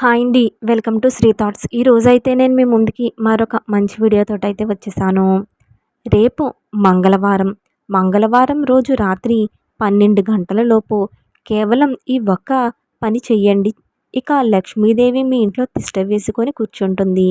Hi అండి welcome to Shri thoughts. ఈ రోజైతే నేను మీ ముందుకి మరొక మంచి వీడియోతో అయితే వచ్చేసాను. రేపు మంగళవారం. మంగళవారం రోజు రాత్రి పన్నెండు గంటల లోపు కేవలం ఈ ఒక్క పని చెయ్యండి. ఇక లక్ష్మీదేవి మీ ఇంట్లో తిష్ట వేసుకొని కూర్చుంటుంది.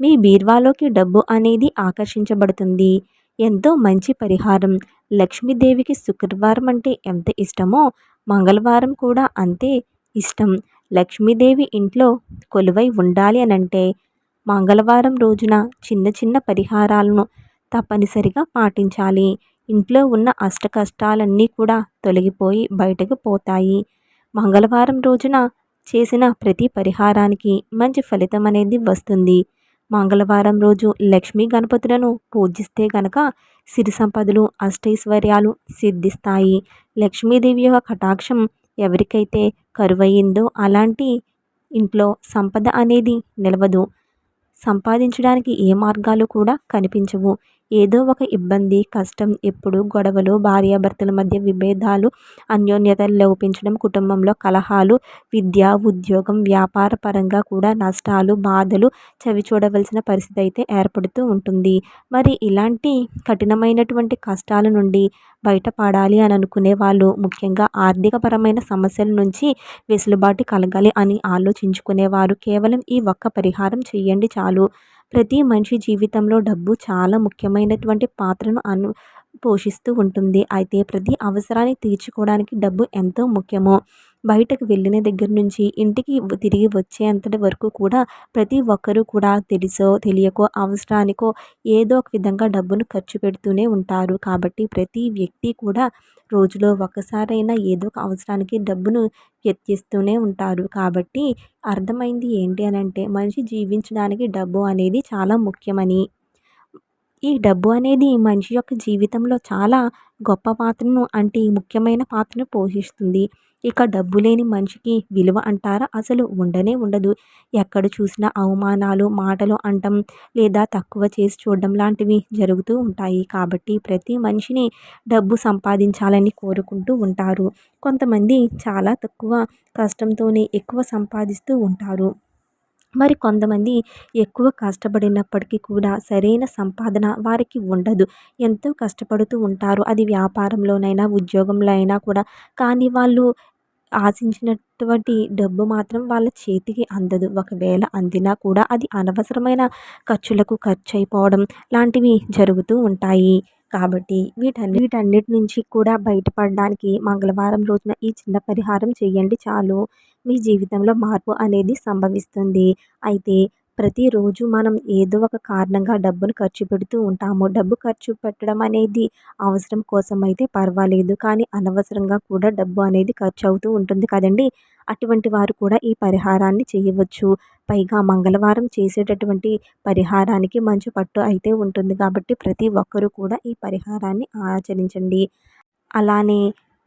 మీ బీర్వాలోకి డబ్బు అనేది ఆకర్షించబడుతుంది. ఎంతో మంచి పరిహారం. లక్ష్మీదేవికి శుక్రవారం అంటే ఎంత ఇష్టమో మంగళవారం కూడా అంతే ఇష్టం. లక్ష్మీదేవి ఇంట్లో కొలువై ఉండాలి అని అంటే మంగళవారం రోజున చిన్న చిన్న పరిహారాలను తప్పనిసరిగా పాటించాలి. ఇంట్లో ఉన్న అష్ట కష్టాలన్నీ కూడా తొలగిపోయి బయటకు పోతాయి. మంగళవారం రోజున చేసిన ప్రతి పరిహారానికి మంచి ఫలితం అనేది వస్తుంది. మంగళవారం రోజు లక్ష్మీ గణపతులను పూజిస్తే గనక సిరి సంపదలు అష్టైశ్వర్యాలు సిద్ధిస్తాయి. లక్ష్మీదేవి యొక్క కటాక్షం ఎవరికైతే కరువయ్యిందో అలాంటి ఇంట్లో సంపద అనేది నిలవదు. సంపాదించడానికి ఏ మార్గాలు కూడా కనిపించవు. ఏదో ఒక ఇబ్బంది కష్టం ఎప్పుడు గొడవలు భార్యాభర్తల మధ్య విభేదాలు అన్యోన్యత లోపించడం కుటుంబంలో కలహాలు విద్య ఉద్యోగం వ్యాపార పరంగా కూడా నష్టాలు బాధలు చవి చూడవలసిన పరిస్థితి అయితే ఏర్పడుతూ ఉంటుంది. మరి ఇలాంటి కఠినమైనటువంటి కష్టాల నుండి బయటపడాలి అని అనుకునే వాళ్ళు ముఖ్యంగా ఆర్థికపరమైన సమస్యల నుంచి వెసులుబాటు కలగాలి అని ఆలోచించుకునేవారు. కేవలం ఈ ఒక్క పరిహారం చేయండి చాలు. ప్రతి మనిషి జీవితంలో డబ్బు చాలా ముఖ్యమైనటువంటి పాత్రను అను పోషిస్తూ ఉంటుంది. అయితే ప్రతి అవసరాన్ని తీర్చుకోవడానికి డబ్బు ఎంతో ముఖ్యమో. బయటకు వెళ్ళిన దగ్గర నుంచి ఇంటికి తిరిగి వచ్చేంతటి వరకు కూడా ప్రతి ఒక్కరూ కూడా తెలుసో తెలియకో అవసరానికో ఏదో ఒక విధంగా డబ్బును ఖర్చు పెడుతూనే ఉంటారు. కాబట్టి ప్రతి వ్యక్తి కూడా రోజులో ఒకసారైనా ఏదో ఒక అవసరానికి డబ్బును ఎత్తిస్తూనే ఉంటారు. కాబట్టి అర్థమైంది ఏంటి అని అంటే మనిషి జీవించడానికి డబ్బు అనేది చాలా ముఖ్యమని ఈ డబ్బు అనేది మనిషి యొక్క జీవితంలో చాలా గొప్ప పాత్రను అంటే ముఖ్యమైన పాత్రను పోషిస్తుంది. ఇక డబ్బు లేని మనిషికి విలువ అంటారా? అసలు ఉండనే ఉండదు. ఎక్కడ చూసినా అవమానాలు మాటలు అంటం లేదా తక్కువ చేసి చూడడం లాంటివి జరుగుతూ ఉంటాయి. కాబట్టి ప్రతి మనిషిని డబ్బు సంపాదించాలని కోరుకుంటూ ఉంటారు. కొంతమంది చాలా తక్కువ కష్టంతోనే ఎక్కువ సంపాదిస్తూ ఉంటారు. మరి కొంతమంది ఎక్కువ కష్టపడినప్పటికీ కూడా సరైన సంపాదన వారికి ఉండదు. ఎంతో కష్టపడుతూ ఉంటారు. అది వ్యాపారంలోనైనా ఉద్యోగంలో అయినా కూడా. కానీ వాళ్ళు ఆశించినటువంటి డబ్బు మాత్రం వాళ్ళ చేతికి అందదు. ఒకవేళ అందినా కూడా అది అనవసరమైన ఖర్చులకు ఖర్చు అయిపోవడం లాంటివి జరుగుతూ ఉంటాయి. కాబట్టి వీటన్ని వీటన్నిటి నుంచి కూడా బయటపడడానికి మంగళవారం రోజున ఈ చిన్న పరిహారం చేయండి చాలు. మీ జీవితంలో మార్పు అనేది సంభవిస్తుంది. అయితే ప్రతిరోజు మనం ఏదో ఒక కారణంగా డబ్బును ఖర్చు పెడుతూ ఉంటాము. డబ్బు ఖర్చు పెట్టడం అనేది అవసరం కోసం అయితే పర్వాలేదు. కానీ అనవసరంగా కూడా డబ్బు అనేది ఖర్చు అవుతూ ఉంటుంది కదండి. అటువంటి వారు కూడా ఈ పరిహారాన్ని చేయవచ్చు. పైగా మంగళవారం చేసేటటువంటి పరిహారానికి మంచి పట్టు అయితే ఉంటుంది. కాబట్టి ప్రతి ఒక్కరూ కూడా ఈ పరిహారాన్ని ఆచరించండి. అలానే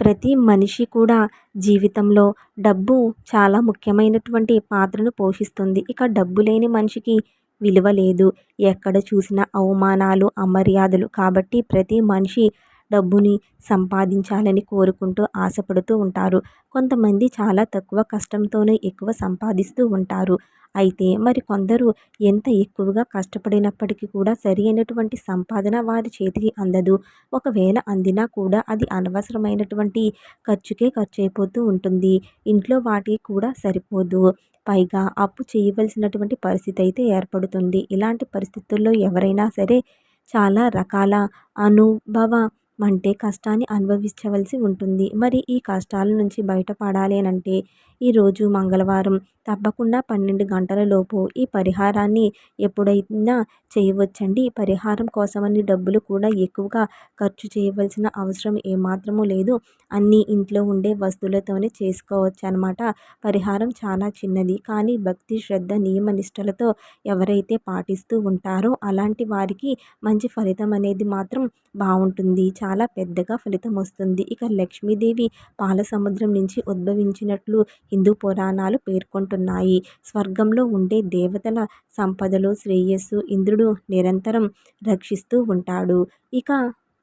ప్రతి మనిషి కూడా జీవితంలో డబ్బు చాలా ముఖ్యమైనటువంటి పాత్రను పోషిస్తుంది. ఇక డబ్బు లేని మనిషికి విలువ లేదు. ఎక్కడ చూసినా అవమానాలు అమర్యాదలు. కాబట్టి ప్రతి మనిషి డబ్బుని సంపాదించాలని కోరుకుంటూ ఆశపడుతూ ఉంటారు. కొంతమంది చాలా తక్కువ కష్టంతోనే ఎక్కువ సంపాదిస్తూ ఉంటారు. అయితే మరి కొందరు ఎంత ఎక్కువగా కష్టపడినప్పటికీ కూడా సరి అయినటువంటి సంపాదన వారి చేతికి అందదు. ఒకవేళ అందినా కూడా అది అనవసరమైనటువంటి ఖర్చుకే ఖర్చు అయిపోతూ ఉంటుంది. ఇంట్లో వాటికి కూడా సరిపోదు. పైగా అప్పు చేయవలసినటువంటి పరిస్థితి అయితే ఏర్పడుతుంది. ఇలాంటి పరిస్థితుల్లో ఎవరైనా సరే చాలా రకాల అనుభవ అంటే కష్టాన్ని అనుభవించవలసి ఉంటుంది. మరి ఈ కష్టాల నుంచి బయటపడాలి అని అంటే ఈరోజు మంగళవారం తప్పకుండా పన్నెండు గంటల లోపు ఈ పరిహారాన్ని ఎప్పుడైనా చేయవచ్చండి. పరిహారం కోసమని డబ్బులు కూడా ఎక్కువగా ఖర్చు చేయవలసిన అవసరం ఏమాత్రము లేదు. అన్నీ ఇంట్లో ఉండే వస్తువులతోనే చేసుకోవచ్చు అనమాట పరిహారం చాలా చిన్నది. కానీ భక్తి శ్రద్ధ నియమ నిష్టలతో ఎవరైతే పాటిస్తూ ఉంటారో అలాంటి వారికి మంచి ఫలితం అనేది మాత్రం బాగుంటుంది. చాలా పెద్దగా ఫలితం వస్తుంది. ఇక లక్ష్మీదేవి పాల సముద్రం నుంచి ఉద్భవించినట్లు హిందూ పురాణాలు పేర్కొంటున్నాయి. స్వర్గంలో ఉండే దేవతల సంపదలు శ్రేయస్సు ఇంద్రుడు నిరంతరం రక్షిస్తూ ఉంటాడు. ఇక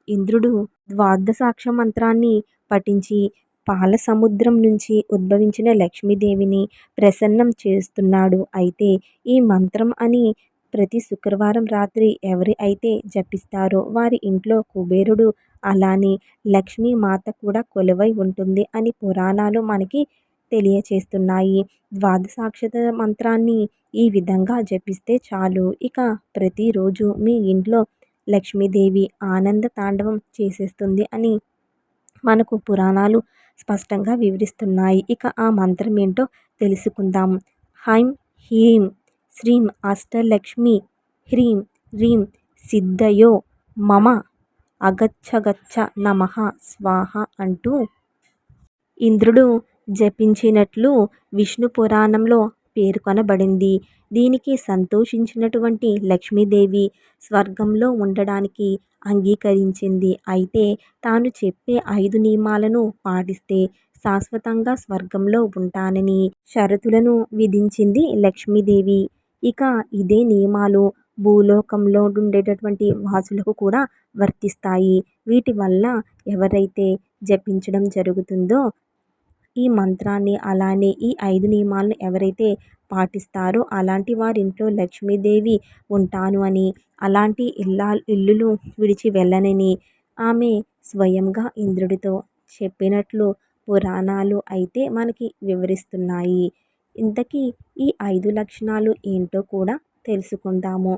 ఇంద్రుడు ద్వాదశాక్ష మంత్రాన్ని పఠించి పాల సముద్రం నుంచి ఉద్భవించిన లక్ష్మీదేవిని ప్రసన్నం చేస్తున్నాడు. అయితే ఈ మంత్రం అని ప్రతి శుక్రవారం రాత్రి ఎవరి అయితే జపిస్తారో వారి ఇంట్లో కుబేరుడు అలానే లక్ష్మీ మాత కూడా కొలువై ఉంటుంది అని పురాణాలు మనకి తెలియచేస్తున్నాయి. ద్వాదశాక్షత మంత్రాన్ని ఈ విధంగా జపిస్తే చాలు. ఇక ప్రతిరోజు మీ ఇంట్లో లక్ష్మీదేవి ఆనంద తాండవం చేసేస్తుంది అని మనకు పురాణాలు స్పష్టంగా వివరిస్తున్నాయి. ఇక ఆ మంత్రం ఏంటో తెలుసుకుందాం. హైం హ్రీం శ్రీం అష్టలక్ష్మి హ్రీం హ్రీం సిద్ధయో మమ అగచ్చగచ్చ నమ స్వాహ అంటూ ఇంద్రుడు జపించినట్లు విష్ణు పురాణంలో పేర్కొనబడింది. దీనికి సంతోషించినటువంటి లక్ష్మీదేవి స్వర్గంలో ఉండడానికి అంగీకరించింది. అయితే తాను చెప్పే ఐదు నియమాలను పాటిస్తే శాశ్వతంగా స్వర్గంలో ఉంటానని షరతులను విధించింది లక్ష్మీదేవి. ఇక ఇదే నియమాలు భూలోకంలో ఉండేటటువంటి వాసులకు కూడా వర్తిస్తాయి. వీటి వల్ల ఎవరైతే జపించడం జరుగుతుందో ఈ మంత్రాన్ని అలానే ఈ ఐదు నియమాలను ఎవరైతే పాటిస్తారో అలాంటి వారి ఇంట్లో లక్ష్మీదేవి ఉంటాను అని అలాంటి ఇల్లా ఇల్లులు విడిచి వెళ్ళనని ఆమె స్వయంగా ఇంద్రుడితో చెప్పినట్లు పురాణాలు అయితే మనకి వివరిస్తున్నాయి. ఇంతకీ ఈ ఐదు లక్షణాలు ఏంటో కూడా తెలుసుకుందాము.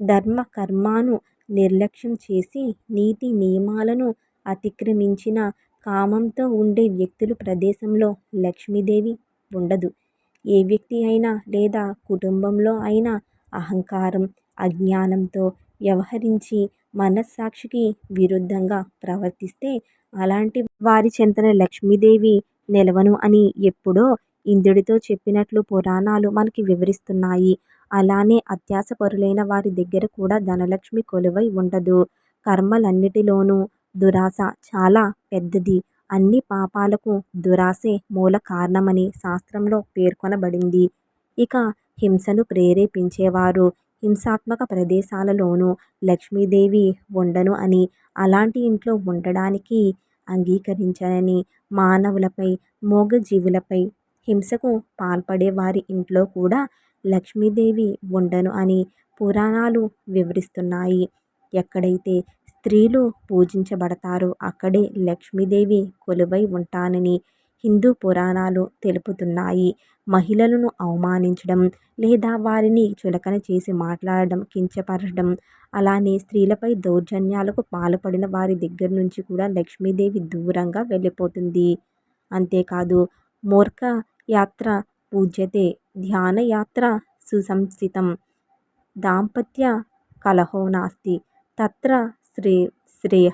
ధర్మ కర్మాను నిర్లక్ష్యం చేసి నీతి నియమాలను అతిక్రమించిన కామంతో ఉండే వ్యక్తులు ప్రదేశంలో లక్ష్మీదేవి ఉండదు. ఏ వ్యక్తి అయినా లేదా కుటుంబంలో అయినా అహంకారం అజ్ఞానంతో వ్యవహరించి మనస్సాక్షికి విరుద్ధంగా ప్రవర్తిస్తే అలాంటి వారి చెంతన లక్ష్మీదేవి నిలవను అని ఎప్పుడో ఇంద్రుడితో చెప్పినట్లు పురాణాలు మనకి వివరిస్తున్నాయి. అలానే అత్యాసపరులైన వారి దగ్గర కూడా ధనలక్ష్మి కొలువై ఉండదు. కర్మలన్నిటిలోనూ దురాశ చాలా పెద్దది. అన్ని పాపాలకు దురాశే మూల కారణమని శాస్త్రంలో పేర్కొనబడింది. ఇక హింసను ప్రేరేపించేవారు హింసాత్మక ప్రదేశాలలోనూ లక్ష్మీదేవి ఉండను అని అలాంటి ఇంట్లో ఉండడానికి అంగీకరించనని మానవులపై మూగజీవులపై హింసకు పాల్పడే వారి ఇంట్లో కూడా లక్ష్మీదేవి ఉండను అని పురాణాలు వివరిస్తున్నాయి. ఎక్కడైతే స్త్రీలు పూజించబడతారు. అక్కడే లక్ష్మీదేవి కొలువై ఉంటానని హిందూ పురాణాలు తెలుపుతున్నాయి. మహిళలను అవమానించడం లేదా వారిని చులకన చేసి మాట్లాడడం కించపరచడం అలానే స్త్రీలపై దౌర్జన్యాలకు పాల్పడిన వారి దగ్గర నుంచి కూడా లక్ష్మీదేవి దూరంగా వెళ్ళిపోతుంది. అంతేకాదు మూర్ఖ యాత్ర పూజ్యతే ధ్యాన యాత్ర సుసంస్థితం దాంపత్య కలహో నాస్తి. తత్ర శ్రీ శ్రేయ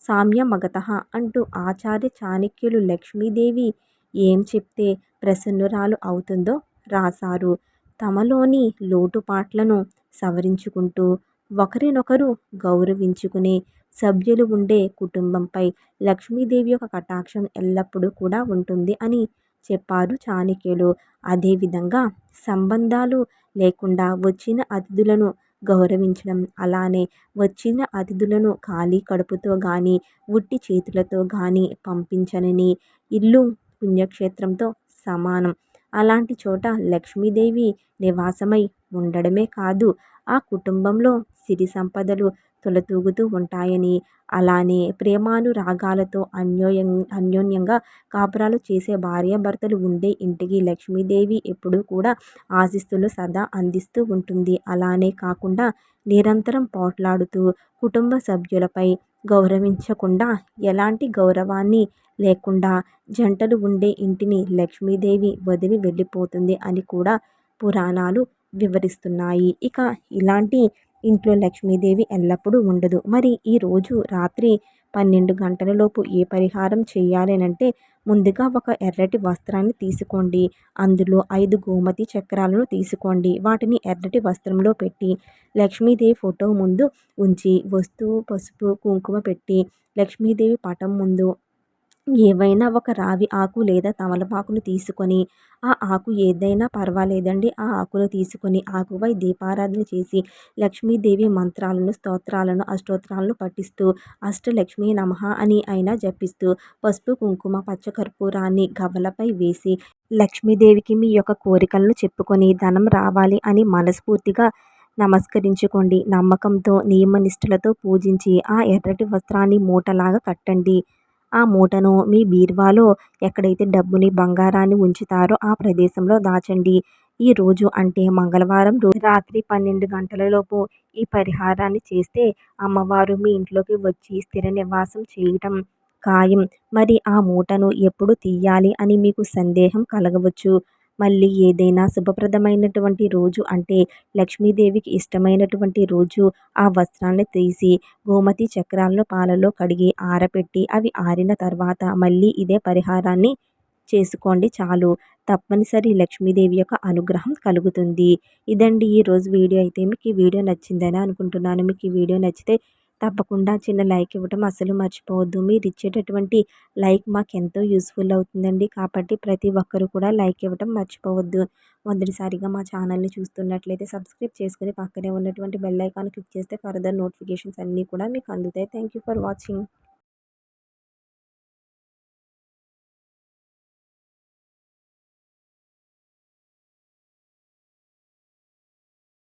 సామ్యమగత అంటూ ఆచార్య చాణక్యులు లక్ష్మీదేవి ఏం చెప్తే ప్రసన్నురాలు అవుతుందో రాశారు. తమలోని లోటుపాట్లను సవరించుకుంటూ ఒకరినొకరు గౌరవించుకునే సభ్యులు ఉండే కుటుంబంపై లక్ష్మీదేవి యొక్క కటాక్షం ఎల్లప్పుడూ కూడా ఉంటుంది అని చెప్పారు చాణక్యులు. అదేవిధంగా సంబంధాలు లేకుండా వచ్చిన అతిథులను గౌరవించడం. అలానే వచ్చిన అతిథులను ఖాళీ కడుపుతో కానీ ఉట్టి చేతులతో కానీ పంపించనని ఇల్లు పుణ్యక్షేత్రంతో సమానం. అలాంటి చోట లక్ష్మీదేవి నివాసమై ఉండడమే కాదు ఆ కుటుంబంలో సిరి సంపదలు తులతూగుతూ ఉంటాయని అలానే ప్రేమానురాగాలతో అన్యోయం అన్యోన్యంగా కాపురాలు చేసే భార్యాభర్తలు ఉండే ఇంటికి లక్ష్మీదేవి ఎప్పుడూ కూడా ఆశిస్తులు సదా అందిస్తూ ఉంటుంది. అలానే కాకుండా నిరంతరం పోట్లాడుతూ కుటుంబ సభ్యులపై గౌరవించకుండా ఎలాంటి గౌరవాన్ని లేకుండా జంటలు ఉండే ఇంటిని లక్ష్మీదేవి వదిలి వెళ్ళిపోతుంది అని కూడా పురాణాలు వివరిస్తున్నాయి. ఇక ఇలాంటి ఇంట్లో లక్ష్మీదేవి ఎల్లప్పుడూ ఉండదు. మరి ఈరోజు రాత్రి పన్నెండు గంటలలోపు ఏ పరిహారం చేయాలి అంటే ముందుగా ఒక ఎర్రటి వస్త్రాన్ని తీసుకోండి. అందులో ఐదు గోమతి చక్రాలను తీసుకోండి. వాటిని ఎర్రటి వస్త్రంలో పెట్టి లక్ష్మీదేవి ఫోటో ముందు ఉంచి వస్తువు పసుపు కుంకుమ పెట్టి లక్ష్మీదేవి పటం ముందు ఏవైనా ఒక రావి ఆకు లేదా తమలపాకును తీసుకొని ఆ ఆకు ఏదైనా పర్వాలేదండి. ఆ ఆకును తీసుకొని ఆకుపై దీపారాధన చేసి లక్ష్మీదేవి మంత్రాలను స్తోత్రాలను అష్టోత్తరాలను పఠిస్తూ అష్టలక్ష్మీ నమః అని అయినా జపిస్తూ పసుపు కుంకుమ పచ్చకర్పూరాన్ని గవ్వలపై వేసి లక్ష్మీదేవికి మీ యొక్క కోరికలను చెప్పుకొని ధనం రావాలి అని మనస్ఫూర్తిగా నమస్కరించుకోండి. నమ్మకంతో నియమనిష్ఠులతో పూజించి ఆ ఎర్రటి వస్త్రాన్ని మూటలాగా కట్టండి. ఆ మూటను మీ బీరువాలో ఎక్కడైతే డబ్బుని బంగారాన్ని ఉంచుతారో ఆ ప్రదేశంలో దాచండి. ఈ రోజు అంటే మంగళవారం రోజు రాత్రి పన్నెండు గంటలలోపు ఈ పరిహారాన్ని చేస్తే అమ్మవారు మీ ఇంట్లోకి వచ్చి స్థిర నివాసం చేయటం ఖాయం. మరి ఆ మూటను ఎప్పుడు తీయాలి అని మీకు సందేహం కలగవచ్చు. మళ్ళీ ఏదైనా శుభప్రదమైనటువంటి రోజు అంటే లక్ష్మీదేవికి ఇష్టమైనటువంటి రోజు ఆ వస్త్రాన్ని తీసి గోమతి చక్రాలను పాలలో కడిగి ఆరబెట్టి అవి ఆరిన తర్వాత మళ్ళీ ఇదే పరిహారాన్ని చేసుకోండి చాలు. తప్పనిసరి లక్ష్మీదేవి యొక్క అనుగ్రహం కలుగుతుంది. ఇదండి ఈరోజు వీడియో. అయితే మీకు ఈ వీడియో నచ్చిందని అనుకుంటున్నాను. మీకు ఈ వీడియో నచ్చితే తప్పకుండా చిన్న లైక్ ఇవ్వడం అసలు మర్చిపోవద్దు. మీరు ఇచ్చేటటువంటి లైక్ మాకు ఎంతో యూస్ఫుల్ అవుతుందండి. కాబట్టి ప్రతి ఒక్కరు కూడా లైక్ ఇవ్వడం మర్చిపోవద్దు. మొదటిసారిగా మా ఛానల్ని చూస్తున్నట్లయితే సబ్స్క్రైబ్ చేసుకుని పక్కనే ఉన్నటువంటి బెల్ ఐకాన్ క్లిక్ చేస్తే ఫర్దర్ నోటిఫికేషన్స్ అన్నీ కూడా మీకు అందుతాయి. Thank you for watching.